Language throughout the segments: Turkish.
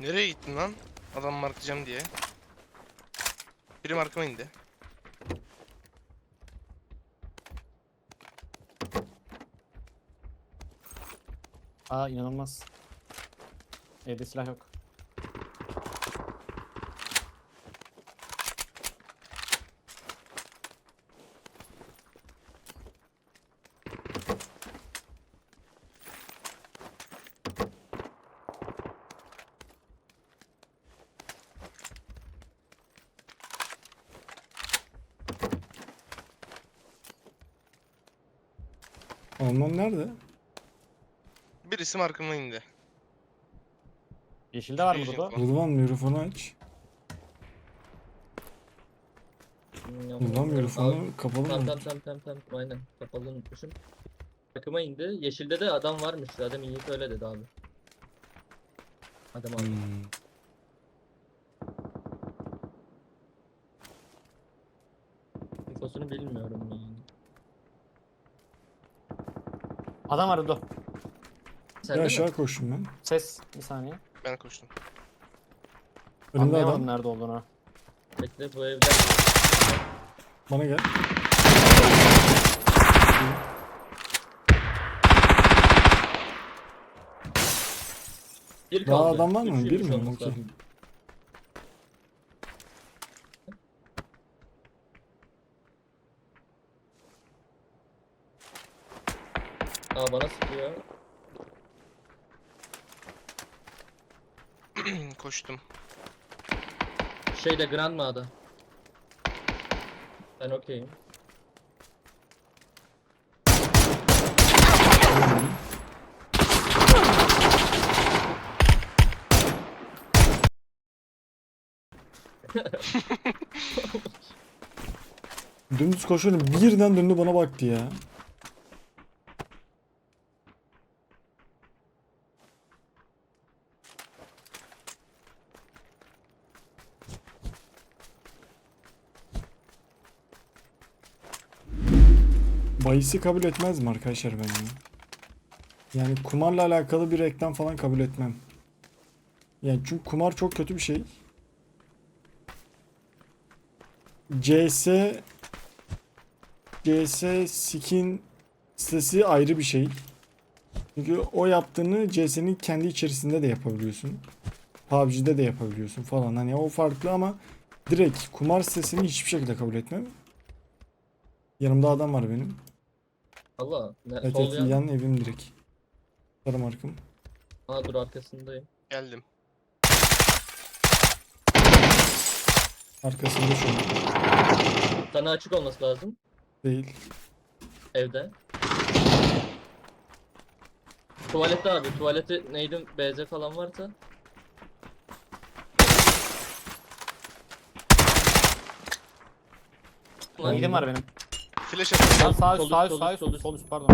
Nereye gittin lan? Adam marklayacağım diye. Biri markama indi. Aa inanılmaz. Evde silah yok. Alman nerede? Birisi markama indi. Yeşilde var mı Yeşil Dudu? falan. Rıdvan mikrofonu aç. Rıdvan mikrofonu kapalı Tamam mı? tamam tamam tamam tamam aynen kapalı unutmuşum. Takıma indi. Yeşilde de adam varmış. Adam iyi öyle dedi abi. Adam abi. Hmm. İnfosunu bilmiyorum yani. Adam var. Sen de mi? aşağı koştum ben. Ses bir saniye. Ben koştum. Önümde Anlayamadım adam. nerede olduğunu. Bekle bu evde. Bana gel. Bir Daha kaldı. adam var mı? Üç Bir mi? olması Okey. lazım. Aa bana sıkıyor. koştum. Şeyde Grandma'da. Ben okeyim. Dümdüz koşuyorum. Birden döndü bana baktı ya. Bayisi kabul etmez mi arkadaşlar ben ya? Yani kumarla alakalı bir reklam falan kabul etmem. Yani çünkü kumar çok kötü bir şey. CS CS skin sitesi ayrı bir şey. Çünkü o yaptığını CS'nin kendi içerisinde de yapabiliyorsun. PUBG'de de yapabiliyorsun falan. Hani o farklı ama direkt kumar sitesini hiçbir şekilde kabul etmem. Yanımda adam var benim. Allah. Ne, Evet, sol evet yan. yan evim direkt. Sarı markım. Aa dur arkasındayım. Geldim. Arkasında şu an. Sana açık olması lazım. Değil. Evde. Tuvalette abi. Tuvaleti neydi? BZ falan varsa. Lan, var benim. Flash Sağ sağ Sol üst sağ üst, sağ üst, sol üst. pardon.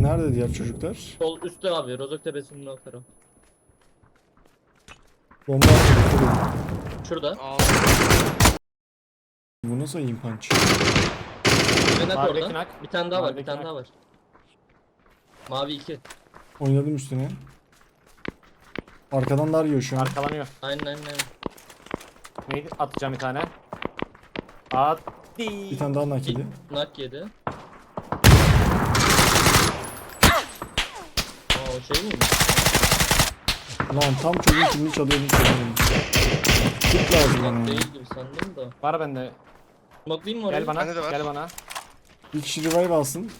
Nerede diğer çocuklar? Sol üstte abi. Rozok tepesinin o tarafı. Bomba atıyor. Şurada. Aa, Bu nasıl aim punch? Ve net Mavideki orada. nak. Bir tane daha var. Bir Mavideki tane daha var. Mavi 2. Oynadım üstüne. Arkadan dar yiyor şu an. Arkalanıyor. Aynen aynen aynen. Neydi? Atacağım bir tane. At. Bir tane daha nakedi. Nak yedi. Aa o şey miymiş? Lan tam çocuğun kimini çalıyordum. çalıyordum. Tut lazım bana Nak ya. değil gibi sandım da. Var bende. Smoke'layım mı orayı? Gel bana. Bende de var. Gel bana. Bir kişi revive alsın.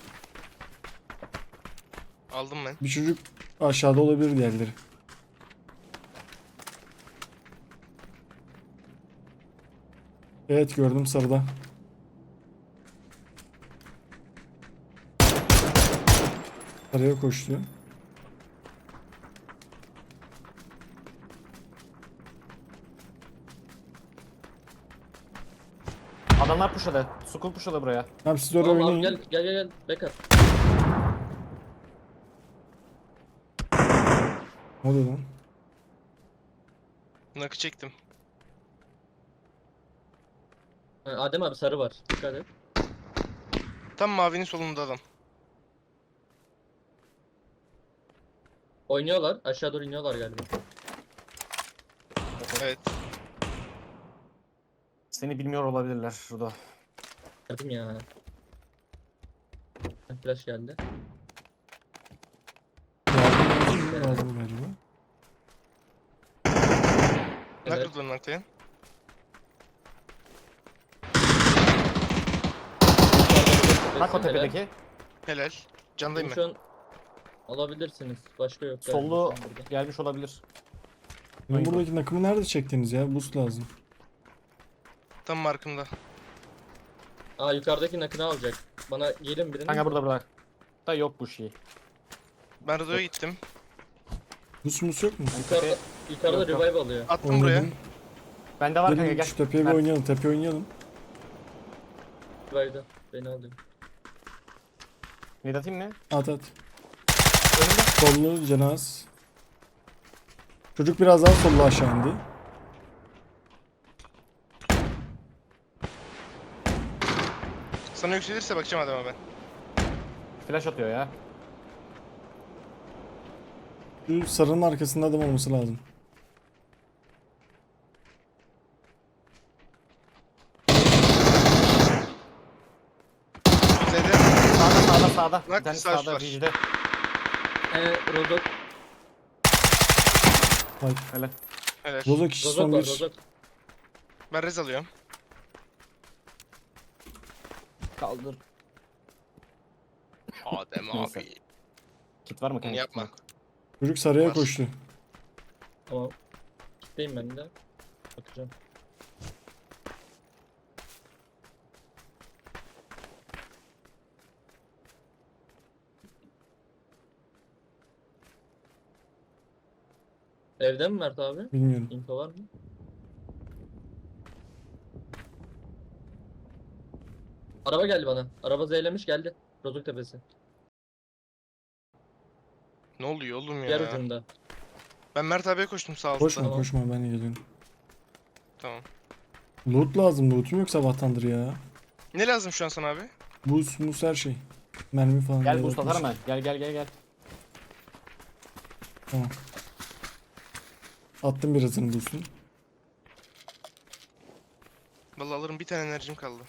aldım ben. Bir çocuk aşağıda olabilir diğerleri. Evet gördüm sarıda. Sarıya koştu. Adamlar pushladı. Sukul pushladı buraya. Tamam siz oraya Tamam abi oynayın. gel gel gel gel. Backup. Ne oluyor lan? Nakı çektim. Ha, Adem abi sarı var. Dikkat et. Tam mavinin solunda adam. Oynuyorlar. Aşağı doğru iniyorlar galiba. Evet. Seni bilmiyor olabilirler Rudo. Dedim ya. Flash geldi. Yardım lazım galiba. Nak Evet. Rıdvan'ın Naktay'ın. Bak o Helal. tepedeki. Helal. Candayım ben. Şu an alabilirsiniz. Başka yok. galiba Sollu şu an burada. gelmiş olabilir. Benim buradaki nakımı nerede çektiniz ya? Boost lazım. Tam markımda. Aa yukarıdaki nakını alacak. Bana gelin birinin. Kanka burada burada. Da yok bu şey. Ben Rıdvan'a gittim. Boost mus yok mu? Yukarıda, yukarıda Yok, yok. revive alıyor. Attım buraya. Oynadım. Bende var kanka Gelin gel. şu tepeye bir Mert. oynayalım. Tepe oynayalım. Revive'da. Beni alıyor. Ne atayım mı? At at. Önümde. Sollu cenaz. Çocuk biraz daha sollu aşağı indi. Sana yükselirse bakacağım adama ben. Flash atıyor ya. Şu sarının arkasında adam olması lazım. Sağda Bir tane sağ sağda var. Vijde. Ee, Rozok. Öyle. Helal. Rozok kişi Rozok son var bir. Rozok. Ben rez alıyorum. Kaldır. Adem Neyse. abi. Kit var mı kanka? Yapma. Çocuk sarıya Var. koştu. Tamam. Kitleyim ben de. Bakacağım. Evde mi Mert abi? Bilmiyorum. Info var mı? Araba geldi bana. Araba zeylemiş geldi. Rozok tepesi. Ne oluyor oğlum Diğer ya? ucunda. Ben Mert abiye koştum sağ altta. Koşma Tamam. koşma ben de geliyorum. Tamam. Loot lazım. Loot'um yok sabahtandır ya. Ne lazım şu an sana abi? Boost mus her şey. Mermi falan. Gel boost atmış. atarım ben. Gel gel gel gel. Tamam. Attım birazını boost'un. Vallahi alırım bir tane enerjim kaldı.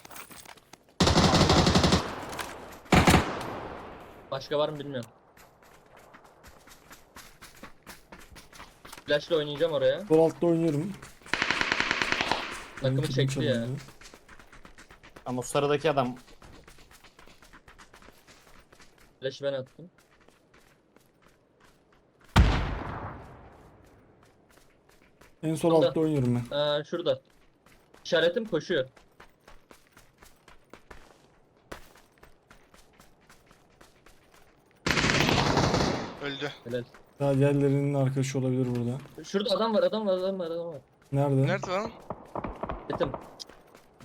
Başka var mı bilmiyorum. Flash'la oynayacağım oraya. Sol altta oynuyorum. Takımı çekti ya. Ama o sarıdaki adam Flash'ı ben attım. En sol Burada. altta oynuyorum ben. Aa, şurada. İşaretim koşuyor. Öldü. Helal. Daha diğerlerinin arkadaşı olabilir burada. Şurada adam var, adam var, adam var, adam var. Nerede? Nerede lan? Etim.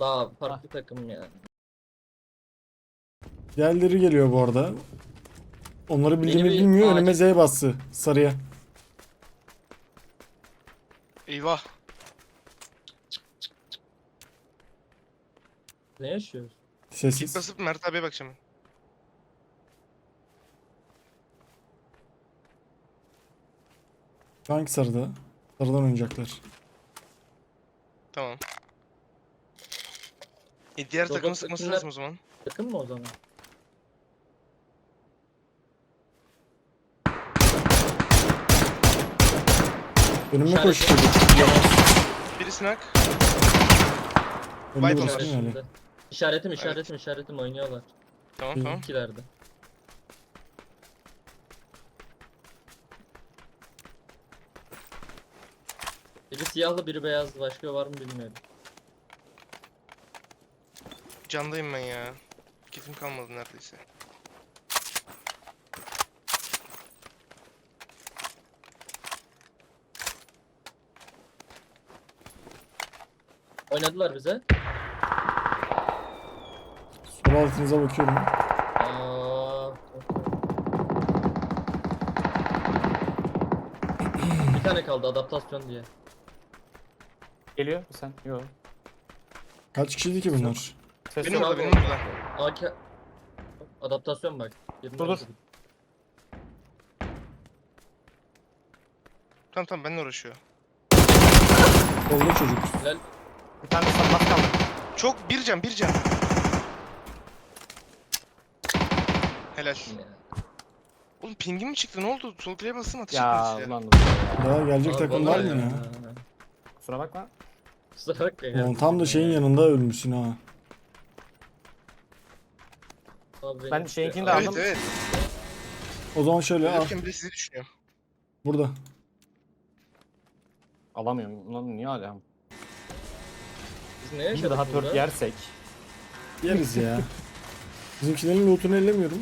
Daha farklı takım ya. Diğerleri geliyor bu arada. Onları bildiğimi bir bilmiyor. Önüme Z bastı. Sarıya. Eyvah. Ne yaşıyoruz? Sessiz. basıp Mert abiye bakacağım. ben. Hangi sarıda? Sarıdan oynayacaklar. Tamam. E diğer Robot takımı sıkması takımlar- lazım o zaman. Takım mı o zaman? Önüme İşaret koştu bıraktın onlar. yani. Şimdi. İşaretim, işaretim, işaretim oynuyorlar. Tamam tamam. İkilerde. Biri siyahlı, biri beyazlı. Başka var mı bilmiyorum. Candayım ben ya. Kitim kalmadı neredeyse. Oynadılar bize. Sol altınıza bakıyorum. Aa, bir tane kaldı adaptasyon diye. geliyor. Sen yok. Kaç kişiydi ki bunlar? Ses Benim yok. orada benim burada. AK adaptasyon bak. Yerini Dur, dur. aldım. Tamam tamam benimle uğraşıyor. Solda çocuk. Helal. Bir tane sana bas kaldı. Çok bir can bir can. Helal. Ya. Oğlum pingim mi çıktı ne oldu? Sol play basın atış Ya etmedi ulan. Daha gelecek Abi takım var vallahi mı ya? Kusura bakma. Kusura bakma Ulan ya. tam da şeyin yanında ölmüşsün ha. Abi Ben şeyinkini de Abi, Evet aldım. evet. O zaman şöyle al. Ölürken bile sizi düşünüyorum. Burada. Alamıyorum. Ulan niye hala? Biz ne Bir yaşadık daha burada? tört yersek. Yeriz ya. Bizimkilerin lootunu ellemiyorum.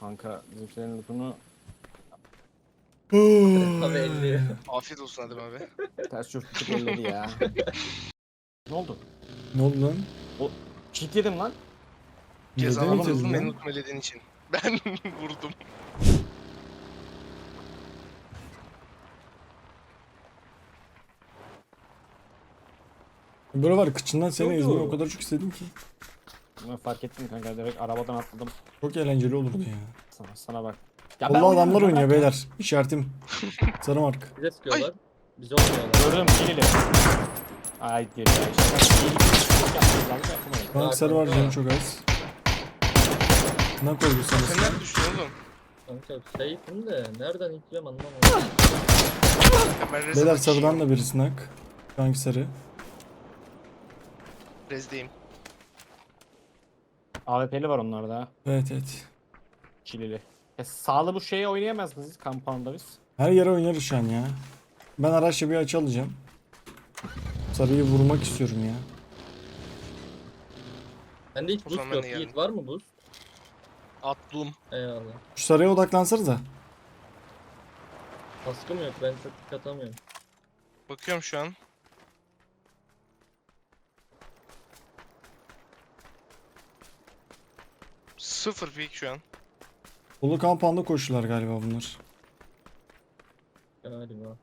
Kanka bizimkilerin lootunu Abi elli. Afiyet olsun Adem abi. ters çöpçük elledi ya. ne oldu? ne oldu lan? Cheat yedim lan. Neden aldım yedin beni lan? unutma için. Ben vurdum. Böyle var kıçından seni Yok, ezmeyi yok. o kadar çok istedim ki. Ben fark ettim kanka direkt arabadan atladım. Çok eğlenceli olurdu ya. Sana, sana bak. Ya Allah adamlar oynamıyorum oynuyor beyler. İşaretim. Sarı mark. Bize sıkıyorlar. Bize oynuyorlar. Gördüm kilili. Ay geri ya iyi şey sarı var canım çok az. Ne koydu sana? Sen nerede düştün oğlum? Kanka safe'im de nereden itliyorum anlamadım. Ya ben rez Beyler atış sarıdan da birisi nak. Rank sarı. Rezdeyim. AWP'li var onlarda ha. Evet evet. Çilili. E, sağlı bu şeyi oynayamaz mıyız kampanda biz? Her yere oynarız şu an ya. Ben araçla bir açı alacağım. Sarıyı vurmak istiyorum ya. Bende hiç O boost zaman yok. geldim. Yiğit var mı boost? Atlum. Eyvallah. Şu sarıya odaklansanıza. Kaskım yok ben çok dikkat atamıyorum. Bakıyorum şu an. Sıfır pik şu an. Dolu kampanda koşular galiba bunlar. Galiba.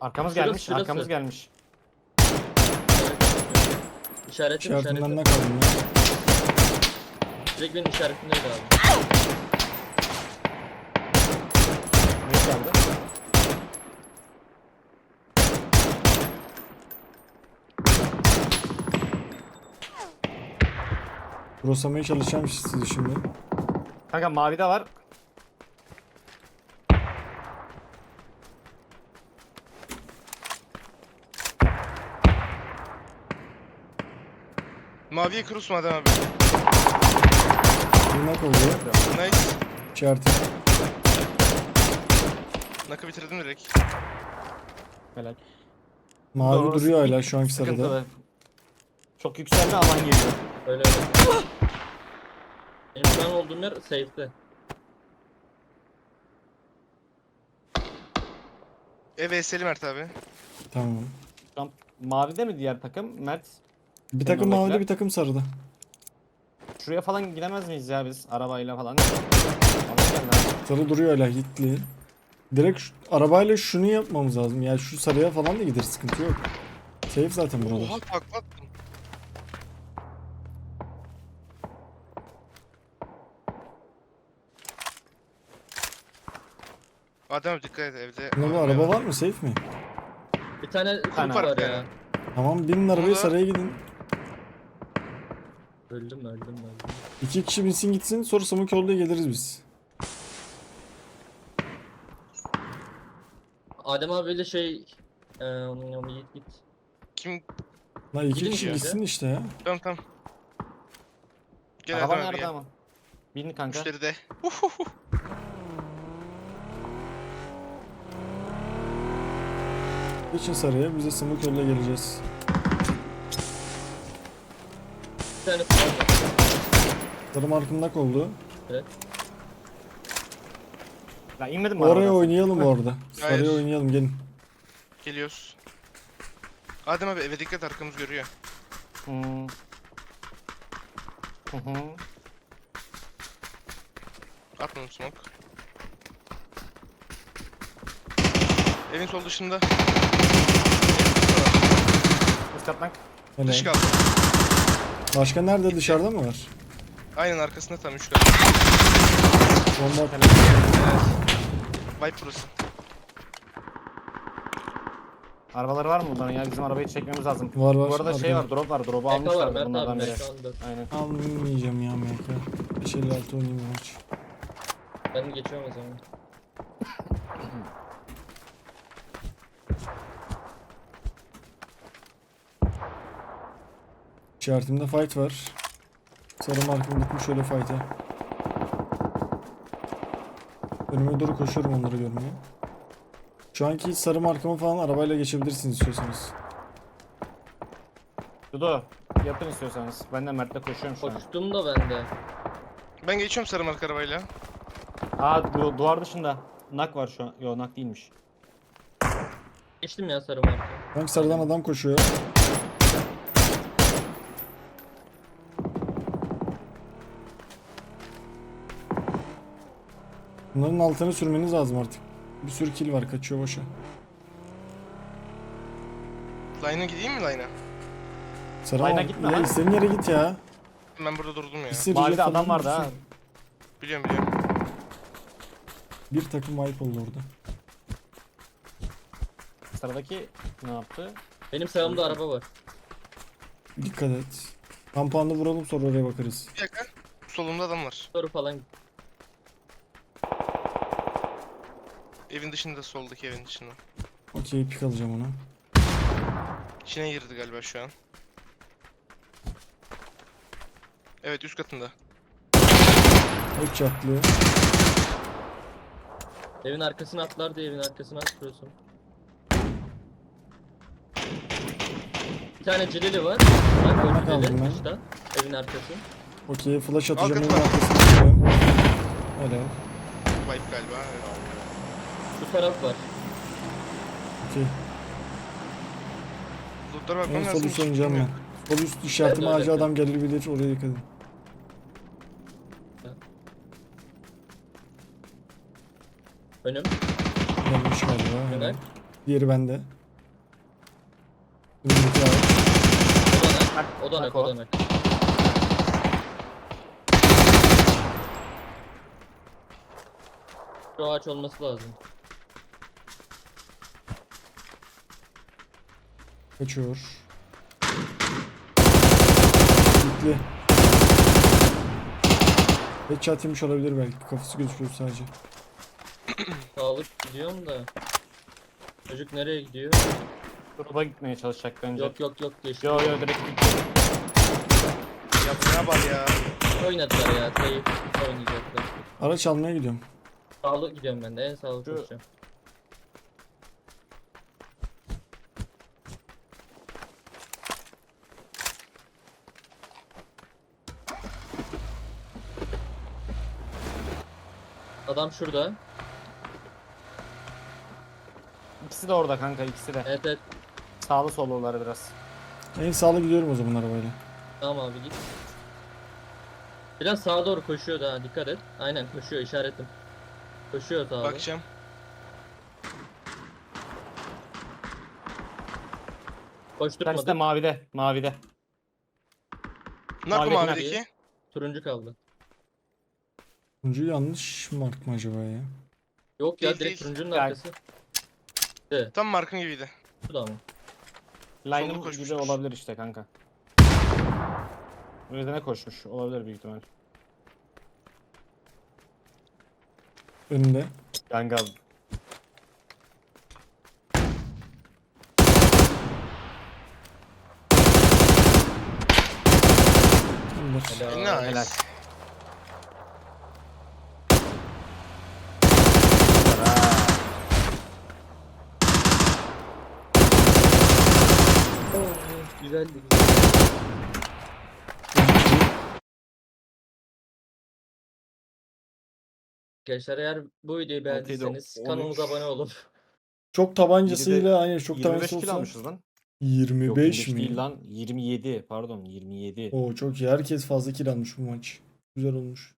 Arkamız Şurası, gelmiş, şurası. arkamız gelmiş. İşaretim İşaretinden işaretim. ne kaldım ya? Direkt benim işaretimdeydi abi. Ne geldi? Rosamaya çalışacağım sizi şimdi. Kanka mavide var. Maviye cross mu Adem abi? Nak oldu. Nice. İşareti. Nakı bitirdim direkt. Helal. Mavi Doğru, duruyor hala sıkıntı- şu anki sarıda. sıkıntılı. Çok yükseldi alan geliyor. Öyle öyle. Benim şu an olduğum yer safe'de. Ev VS'li Mert abi. Tamam. Şu an mavide mi diğer takım? Mert. Bir takım oradakiler? mavide bir takım sarıda. Şuraya falan gidemez miyiz ya biz arabayla falan? Sarı duruyor hala hitli. Direkt şu- arabayla şunu yapmamız lazım. Yani şu sarıya falan da gider sıkıntı yok. Safe zaten buralar. Oha takla attım. Adem dikkat et evde. Ne bu araba var mı? Safe mi? Bir tane tane var var ya. Tamam binin arabaya Ama- saraya gidin. Öldüm öldüm öldüm. İki kişi binsin gitsin sonra Samuk yolda geliriz biz. Adem abiyle şey... Eee Yiğit git. Kim? La iki Gidin kişi işte. gitsin işte ya. Tamam tamam. Gel Araba Adem abi nerede gel. ama? Bin kanka. Müşteri de. Geçin saraya biz de Samuk yolda geleceğiz. Bir tane var. Sarı markım nak oldu. Evet. Ya inmedim mi Oraya arabadan? oynayalım orada. Hayır. Saraya oynayalım gelin. Geliyoruz. Adem abi eve dikkat arkamız görüyor. Hmm. Hı hı. Atmadım smoke. Evin sol dışında. Üst katmak. Helal. Dış kaldı. Başka nerede dışarıda mı var? Aynen arkasında tam 3 kat. Bomba Evet. Vibe burası. Arabaları var mı bunların ya? Bizim arabayı çekmemiz lazım. var var. Bu arada şey arkada. var, drop var. Drop'u MK var almışlar Mert bunlardan abi biri. MK 14. Aynen. Almayacağım ya MK. 556 oynayayım maç. Ben geçiyorum o zaman. İşaretimde fight var. Sarı markım gitmiş şöyle fight'a. Önüme doğru koşuyorum onları görmeye. Şu anki sarı markamı falan arabayla geçebilirsiniz istiyorsanız. Dudu, yapın istiyorsanız. Ben de Mert'le koşuyorum şu an. Koştum da ben de. Ben geçiyorum sarı marka arabayla. Aa du duvar dışında. Nak var şu an. Yo nak değilmiş. Geçtim ya sarı marka. Sanki sarıdan adam koşuyor. Bunların altını sürmeniz lazım artık. Bir sürü kill var kaçıyor boşa. Line'a gideyim mi line'a? Sarı Line'a gitme ya lan. istediğin yere git ya. Ben burada durdum ya. Mavide jet adam vardı ha. Biliyorum biliyorum. Bir takım wipe oldu orada. Sıradaki ne yaptı? Benim sağımda araba var. Dikkat et. Kampanda vuralım sonra oraya bakarız. Bir dakika. Solumda adam var. Soru falan. Evin dışında soldaki evin dışında. Okey pik alacağım onu. İçine girdi galiba şu an. Evet üst katında. Hep çatlıyor. Evin arkasına atlar diye evin arkasına atıyorsun. Bir tane cilili var. Bak Bana kaldım ben. dışta. Evin arkası. Okey flash atacağım. Arkasına atacağım. Helal. Vibe galiba. Evet. Şu taraf var. Okey. Lootlara bakmam En lazım. sol üst oynayacağım ben. Sol üst işaretim Ben de ağacı öyle adam gelebilir oraya dikkat edin. Önüm. Gelmiş galiba. Helal. Diğeri bende. Önümdeki ağaç. O da nak. O da nak. Nak o. O da nak. Şu ağaç olması lazım. Kaçıyor. Bitli. Headshot yemiş olabilir belki. Kafası gözüküyor sadece. Sağlık gidiyorum da. Çocuk nereye gidiyor? Drop'a gitmeye çalışacak bence. Yok yok yok geçti. Yo yo direkt gitti. Ya bu ne bal ya. Oynadılar ya. Teyip oynayacaklar. Araç almaya gidiyorum. Sağlık gidiyorum ben de. En sağlık Şu- koşacağım. Adam şurada. İkisi de orada kanka ikisi de. Evet evet. Sağlı sollular biraz. En sağlı gidiyorum o zaman arabayla. Tamam abi git. Biraz sağa doğru koşuyor da dikkat et. Aynen koşuyor işaretim. Koşuyor sağa. doğru. Bakacağım. Bir tanesi de Koşturmadı. mavide. Mavide. Narko Mavideki mavideki. Turuncu kaldı. Turuncu yanlış mark mı acaba ya? Yok ya Değil, direkt değil. turuncunun Ya- arkası. Tam markın gibiydi. Bu da mı? Line'ın gibi koşmuştur. olabilir işte kanka. Önüne koşmuş. Olabilir büyük ihtimal. Önünde. Kanka Önünde. Helal. Nice. helal. Güzeldi. Arkadaşlar eğer bu videoyu beğendiyseniz on kanalımıza üç. abone olup Çok tabancasıyla aynen çok 25 tabancası kill olsa. almışız lan. 25 Yok 25 mi? değil lan. 27 pardon 27. Oo çok iyi. Herkes fazla kill almış bu maç. Güzel olmuş.